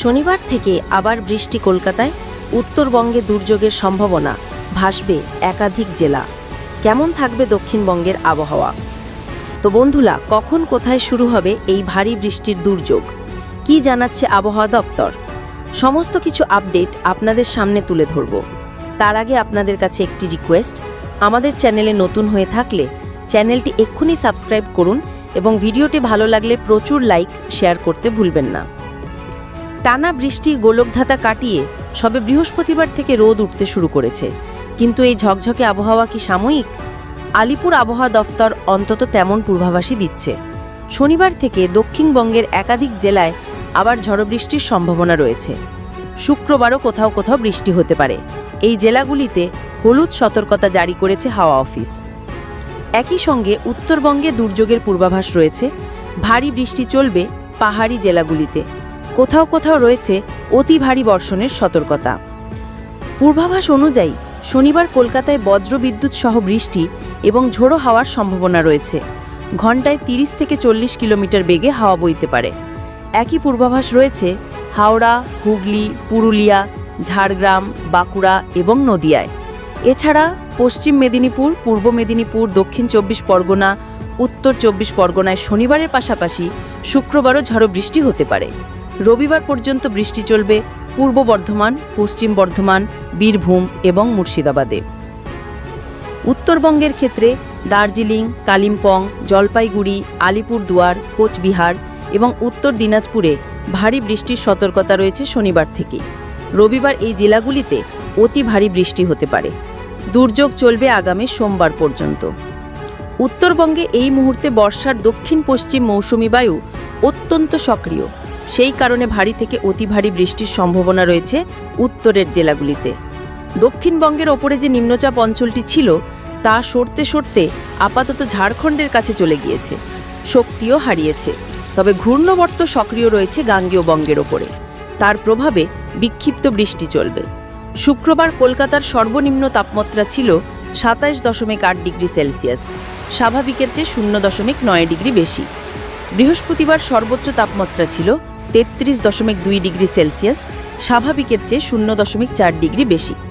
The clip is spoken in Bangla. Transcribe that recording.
শনিবার থেকে আবার বৃষ্টি কলকাতায়, উত্তরবঙ্গে দুর্যোগের সম্ভাবনা ভাসবে একাধিক জেলা। কেমন থাকবে দক্ষিণবঙ্গের আবহাওয়া? তো বন্ধুরা, কখন কোথায় শুরু হবে এই ভারী বৃষ্টির দুর্যোগ? কি জানাচ্ছে আবহাওয়া দপ্তর? সমস্ত কিছু আপডেট আপনাদের সামনে তুলে ধরব। তার আগে আপনাদের কাছে একটি রিকোয়েস্ট, আমাদের চ্যানেলে নতুন হয়ে থাকলে চ্যানেলটি এক্ষুনি সাবস্ক্রাইব করুন এবং ভিডিওটি ভালো লাগলে প্রচুর লাইক, শেয়ার করতে ভুলবেন না। টানা বৃষ্টি গোলকধাতা কাটিয়ে সবে বৃহস্পতিবার থেকে রোদ উঠতে শুরু করেছে। কিন্তু এই ঝকঝকে আবহাওয়া কি সাময়িক? আলিপুর আবহাওয়া দফতর অন্তত তেমন পূর্বাভাসই দিচ্ছে। শনিবার থেকে দক্ষিণবঙ্গের একাধিক জেলায় আবার ঝড় বৃষ্টির সম্ভাবনা রয়েছে। শুক্রবারও কোথাও কোথাও বৃষ্টি হতে পারে। এই জেলাগুলিতে হলুদ সতর্কতা জারি করেছে হাওয়া অফিস। একই সঙ্গে উত্তরবঙ্গে দুর্যোগের পূর্বাভাস রয়েছে। ভারী বৃষ্টি চলবে পাহাড়ি জেলাগুলিতে। কোথাও কোথাও রয়েছে অতি ভারী বর্ষণের সতর্কতা। পূর্বাভাস অনুযায়ী, শনিবার কলকাতায় বজ্রবিদ্যুৎ সহ বৃষ্টি এবং ঝোড়ো হাওয়ার সম্ভাবনা রয়েছে। ঘন্টায় তিরিশ থেকে চল্লিশ কিলোমিটার বেগে হাওয়া বইতে পারে। একই পূর্বাভাস রয়েছে হাওড়া, হুগলি, পুরুলিয়া, ঝাড়গ্রাম, বাঁকুড়া এবং নদিয়ায়। এছাড়া পশ্চিম মেদিনীপুর, পূর্ব মেদিনীপুর, দক্ষিণ চব্বিশ পরগনা, উত্তর চব্বিশ পরগনায় শনিবারের পাশাপাশি শুক্রবারও ঝড়ো বৃষ্টি হতে পারে। রবিবার পর্যন্ত বৃষ্টি চলবে পূর্ব বর্ধমান, পশ্চিম বর্ধমান, বীরভূম এবং মুর্শিদাবাদে। উত্তরবঙ্গের ক্ষেত্রে দার্জিলিং, কালিম্পং, জলপাইগুড়ি, আলিপুরদুয়ার, কোচবিহার এবং উত্তর দিনাজপুরে ভারী বৃষ্টির সতর্কতা রয়েছে শনিবার থেকেই। রবিবার এই জেলাগুলিতে অতি ভারী বৃষ্টি হতে পারে। দুর্যোগ চলবে আগামী সোমবার পর্যন্ত। উত্তরবঙ্গে এই মুহূর্তে বর্ষার দক্ষিণ পশ্চিম মৌসুমি বায়ু অত্যন্ত সক্রিয়। সেই কারণে ভারী থেকে অতি ভারী বৃষ্টির সম্ভাবনা রয়েছে উত্তরের জেলাগুলিতে। দক্ষিণবঙ্গের ওপরে যে নিম্নচাপ অঞ্চলটি ছিল, তা সরতে সরতে আপাতত ঝাড়খণ্ডের কাছে চলে গিয়েছে। শক্তিও হারিয়েছে। তবে ঘূর্ণবর্ত সক্রিয় রয়েছে গাঙ্গেয় বঙ্গের ওপরে। তার প্রভাবে বিক্ষিপ্ত বৃষ্টি চলবে। শুক্রবার কলকাতার সর্বনিম্ন তাপমাত্রা ছিল সাতাইশ দশমিক আট ডিগ্রি সেলসিয়াস। স্বাভাবিকের চেয়ে শূন্য দশমিক নয় ডিগ্রি বেশি। বৃহস্পতিবার সর্বোচ্চ তাপমাত্রা ছিল তেত্রিশ দশমিক দুই ডিগ্রি সেলসিয়াস স্বাভাবিকের চেয়ে শূন্য দশমিক চার ডিগ্রি বেশি।